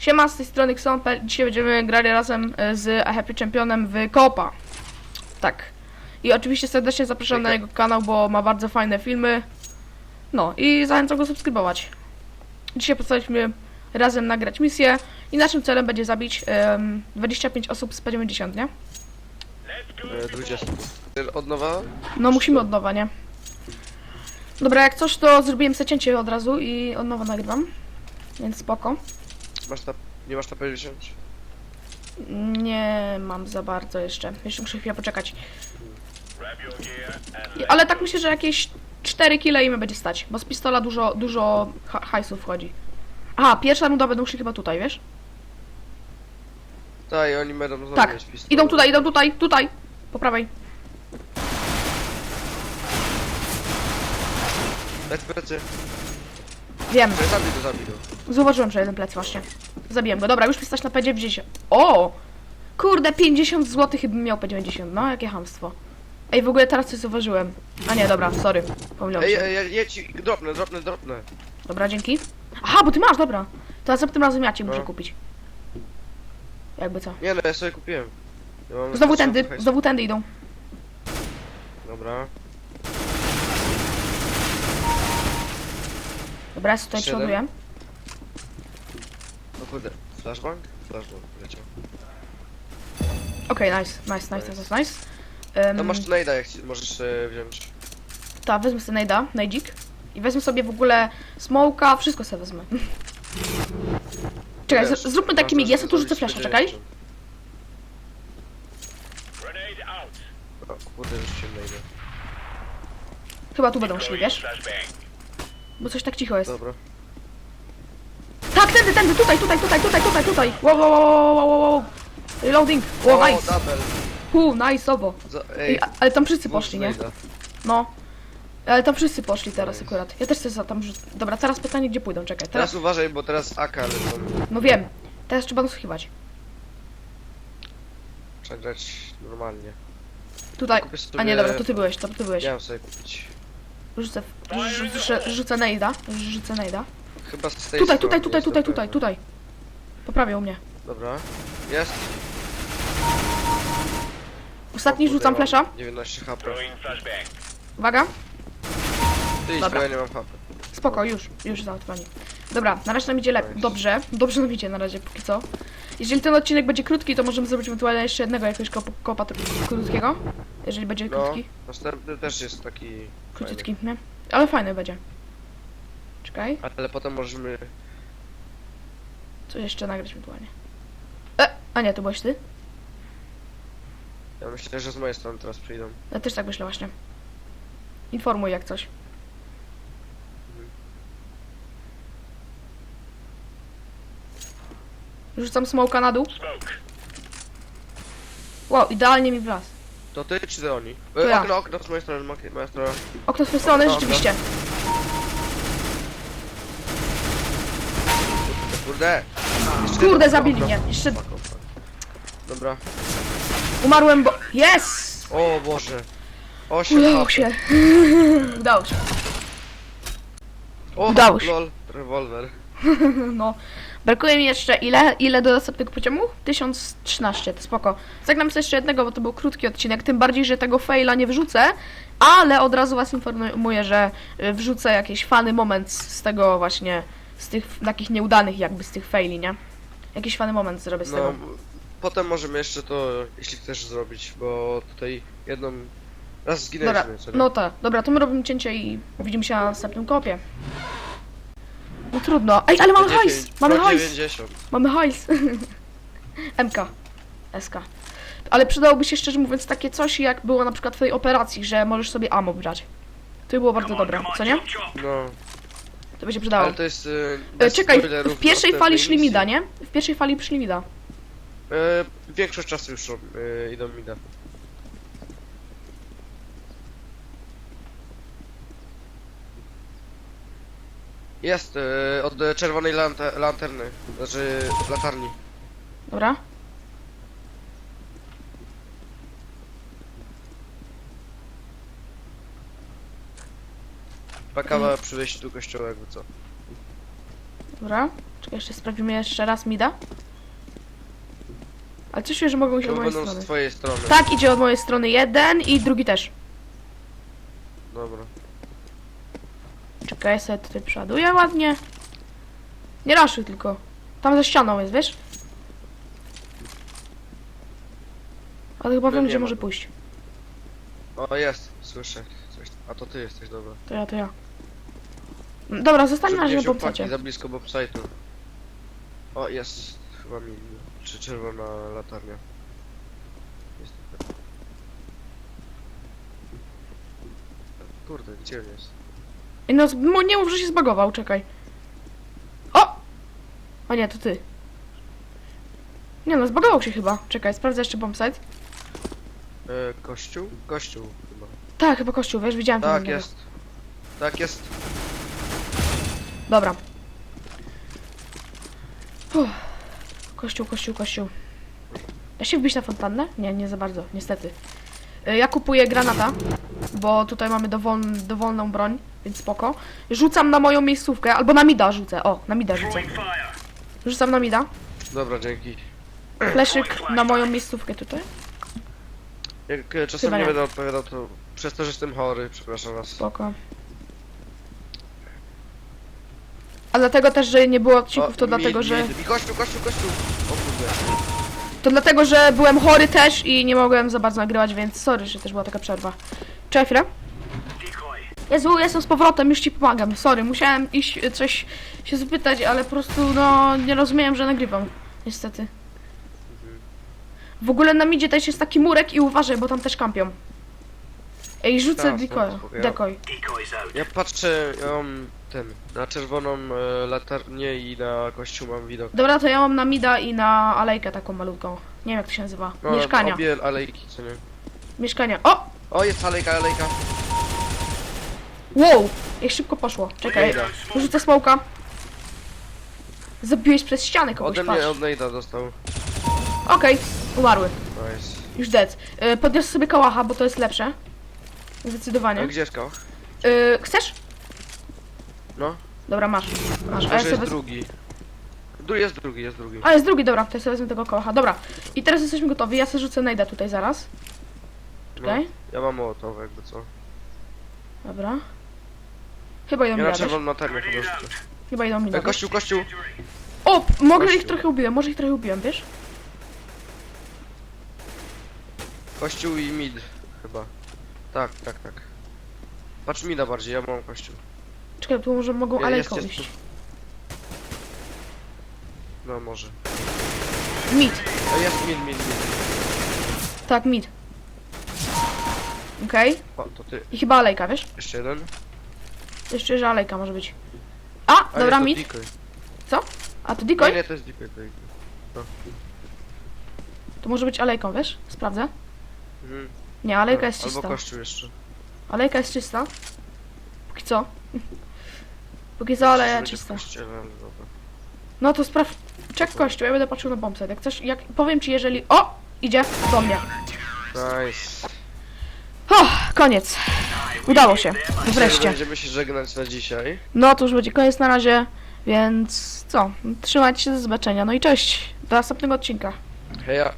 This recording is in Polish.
Siema, z tej strony Xonpel. Dzisiaj będziemy grali razem e, z A Happy Championem w Kopa. Tak. I oczywiście serdecznie zapraszam na jego kanał, bo ma bardzo fajne filmy. No i zachęcam go subskrybować. Dzisiaj postawiliśmy razem nagrać misję i naszym celem będzie zabić em, 25 osób z P90, nie? E, 20. Od nowa? No musimy od nowa, nie? Dobra, jak coś to zrobiłem se cięcie od razu i od nowa nagrywam. Więc spoko. Masz ta, nie masz na P10? Nie mam za bardzo jeszcze. Jeszcze muszę chwilę poczekać. I- Ale tak myślę, że jakieś 4 kile im będzie stać, bo z pistola dużo, dużo ha hajsu wchodzi. Aha, pierwsza runda będą szli chyba tutaj, wiesz? Tak, i oni będą znowu Tak. mieć pistolet. Idą tutaj, idą tutaj, tutaj! Po prawej. Lec plecy. Wiem, Że zabij to, zabij zauważyłem, że jeden plec właśnie. Zabiłem go. Dobra, już mi stać na P90. O! Kurde, 50 zł chyba miał P90. No, jakie hamstwo. Ej, w ogóle teraz coś zauważyłem. A nie, dobra, sorry. Pomyliłem Ej, się. ej, ej, jedź, i- dropnę, dropnę, dropnę. Dobra, dzięki. Aha, bo ty masz, dobra. To następnym razem ja ci muszę No. kupić. Jakby co. Nie no, ja sobie kupiłem. Ja mam Znowu tędy, znowu tędy idą. Dobra. Dobra, ja tutaj Siedem. przeładuję. Kurde. Flashbang? Flashbang, leciał. Okej, nice, nice, nice, nice, nice. Um, No masz najda, jak ci- możesz e, wziąć. Tak, wezmę sobie najda, najdzik. I wezmę sobie w ogóle smoka, wszystko sobie wezmę. Czekaj, Wiesz, z- zróbmy taki masz mig, ja to sobie tu rzucę zrobić flasha, czekaj. P90. O kurde, rzuciłem najda. Chyba tu będą szli, wiesz? Bo coś tak cicho jest. Dobra. Tak, tędy, tędy, tutaj, tutaj, tutaj, tutaj, tutaj, tutaj. Wow, wow, wow, wow, wow, wow, wow. Reloading. Wow, O, nice. double. Hu, nice, obo. Za, Ej, ej, a- ale tam wszyscy poszli, nie? najda. No. Ale tam wszyscy poszli teraz akurat. Ja też chcę za tam rzu- Dobra, teraz pytanie, gdzie pójdą, czekaj. Teraz Teraz, uważaj, bo teraz AK lecą. no wiem. Teraz trzeba nasłuchiwać. Trzeba grać normalnie. Tutaj. Kupię sobie... A nie, dobra, to ty byłeś, to ty byłeś. Miałem sobie kupić. Rzucę, rzu- rzucę, rzucę nejda, rzucę nejda. Chyba z tej Tutaj, strony, tutaj, tutaj, tutaj, tutaj. Poprawię u mnie. Dobra. Jest. Ostatni O kurde, rzucam mam flesza. 19 HP. Uwaga. Ty idź, Dobra. bo ja nie mam HP. Spoko, już, już załatwiony. Dobra, na razie nam idzie lepiej. Dobrze, dobrze nam idzie na razie, póki co. Jeżeli ten odcinek będzie krótki, to możemy zrobić ewentualnie jeszcze jednego jakiegoś kop- kopa tr- krótkiego. Jeżeli będzie No, krótki. następny też jest taki... fajny. Króciutki, nie? Ale fajny będzie. Czekaj, Ale potem możemy... co jeszcze nagrać ewentualnie. E, a nie, to byłeś ty? Ja myślę, że z mojej strony teraz przyjdą. Ja też tak myślę właśnie. Informuj jak coś. Rzucam smoka na dół. Wow, idealnie mi wlazł. To ty czy to oni? To E, ja. okno, okno z mojej strony, moja- moja strona. Okno z tej strony, Dobra. rzeczywiście. Kurde! Jeszcze Kurde, zabili okno. mnie. Jeszcze Fuck. Dobra. umarłem, bo... Yes! O Boże. 8 Udało HP. się. Udało się. O, Udało się. lol, rewolwer. No. Brakuje mi jeszcze ile? Ile do następnego poziomu? 1013, to spoko. Zagram sobie jeszcze jednego, bo to był krótki odcinek, tym bardziej, że tego faila nie wrzucę, ale od razu was informuję, że y, wrzucę jakiś fany moment z z tego właśnie, z tych takich nieudanych jakby z tych faili, nie? Jakiś fany moment zrobię z No, tego. potem możemy jeszcze to, jeśli chcesz zrobić, bo tutaj jedną... Raz Dobra, zginęliśmy, co nie? no tak, dobra, to my robimy cięcie i widzimy się na następnym kopie. No trudno. Ej, ale mamy Po hajs! 10, Mamy po hajs! 90. Mamy hajs. MK. SK. Ale przydałoby się szczerze mówiąc takie coś, jak było na przykład w tej operacji, że możesz sobie ammo brać. To by było bardzo dobre, co nie? No, To by się przydało. ale to jest... y, E, bez czekaj, spoilerów w pierwszej do fali tej szli misji. mida, nie? W pierwszej fali szli mida. E, większość czasu już e, idą mida. Jest, e, od e, czerwonej lante lanterny, znaczy latarni. Dobra? Pakawa przy wejściu do kościoła, jakby co. Dobra. Czekaj, jeszcze sprawdzimy jeszcze raz mida. Ale coś że mogą iść To od mojej będą strony. z twojej strony. Tak, idzie od mojej strony jeden i drugi też. Dobra. Czekaj, ja sobie tutaj przeładuję ładnie. Nie raszuj tylko. Tam za ścianą jest, wiesz? Ale chyba No wiem, nie gdzie ma może pójść. O, jest, słyszę. Coś. A to ty jesteś, dobra. To ja, to ja. Dobra, zostań na razie za blisko bombsite'u. O, jest. Chyba mi. Czy czerwona latarnia. Jest. Kurde, gdzie on jest? Ej, No, z- nie mów, że się zbagował, czekaj. O! O nie, to ty. Nie no, zbagował się chyba. Czekaj, sprawdzę jeszcze bombsite. E, kościół? Kościół chyba. Tak, chyba kościół, wiesz, widziałem tam Tak jest. Tak jest. Dobra. Uff. Kościół, kościół, kościół. Da się wbić na fontannę? Nie, nie za bardzo, niestety. Y, Ja kupuję granata, bo tutaj mamy dowol, dowolną broń, więc spoko. Rzucam na moją miejscówkę, albo na mida rzucę. O, na mida rzucę. Rzucam na mida. Dobra, dzięki. Fleszyk na moją miejscówkę tutaj. Jak e, czasem Chyba nie nie. będę odpowiadał, to przez to, że jestem chory, przepraszam was. Spoko. A dlatego też, że nie było odcinków, to O, dlatego, że... I kościół, kościół, kościół! O kurde. To dlatego, że byłem chory też i nie mogłem za bardzo nagrywać, więc sorry, że też była taka przerwa. Cześć, chwilę. Jezu, jestem z powrotem, już ci pomagam. Sorry, musiałem iść y, coś się zapytać, ale po prostu no nie rozumiałem, że nagrywam. Niestety. W ogóle na midzie też jest taki murek i uważaj, bo tam też kampią. Ej, rzucę Tak, decoy. ja- Decoy. Ja patrzę, mam ten, na czerwoną e, latarnię i na kościół mam widok. Dobra, to ja mam na mida i na alejkę taką malutką. Nie wiem jak to się nazywa. No, Mieszkania. Obie alejki, co nie? Mieszkania. O! O, jest alejka, alejka. Wow! Jak szybko poszło. Czekaj. Nejda. Rzucę smoka. Zabiłeś przez ścianę kogoś, Ode patrz. mnie od Nejda dostał. Okej, umarły. Nice. Już dead. Y, podniosę sobie kałacha, bo to jest lepsze. A Zdecydowanie. gdzie jest koch? Y, chcesz? No, Dobra, masz. Masz. A ja może sobie jest wez... drugi. Du jest drugi, jest drugi. A, jest drugi, dobra, to ja sobie wezmę tego kałacha. Dobra. I teraz jesteśmy gotowi. Ja sobie rzucę najda tutaj zaraz. No, Czekaj. ja mam mołotowe, jakby co. Dobra. Chyba idą Ja mi na radość. po prostu. Chyba idą mi E, radość. kościół, kościół! O, może ich Kościół. trochę ubiłem, może ich trochę ubiłem, wiesz? Kościół i mid, chyba. Tak, tak, tak. Patrz mida bardziej, ja mam kościół. Czekaj, tu może mogą alejką jest- iść. No może. Mid. A jest mid, mid, mid. Tak, mid. Okej. O, to ty. I chyba alejka, wiesz? Jeszcze jeden. Jeszcze, że alejka może być. A, A dobra, nie, mid. decoy. A to Nie, decoy? nie, to jest decoy. decoy. To może być alejką, wiesz? Sprawdzę. Mhm. Nie, alejka No, jest Albo czysta. kościół jeszcze. Alejka jest czysta. Póki co. Póki co, ale ale dobra. No to spraw... Czek kościół, ja będę patrzył na bombset. Jak chcesz, jak... Powiem ci, jeżeli... O! Idzie do mnie. Nice. O, koniec. Udało się. Wreszcie. Będziemy się żegnać na dzisiaj. No to już będzie koniec na razie, więc co? Trzymajcie się do zobaczenia. No i cześć. Do następnego odcinka. Heja.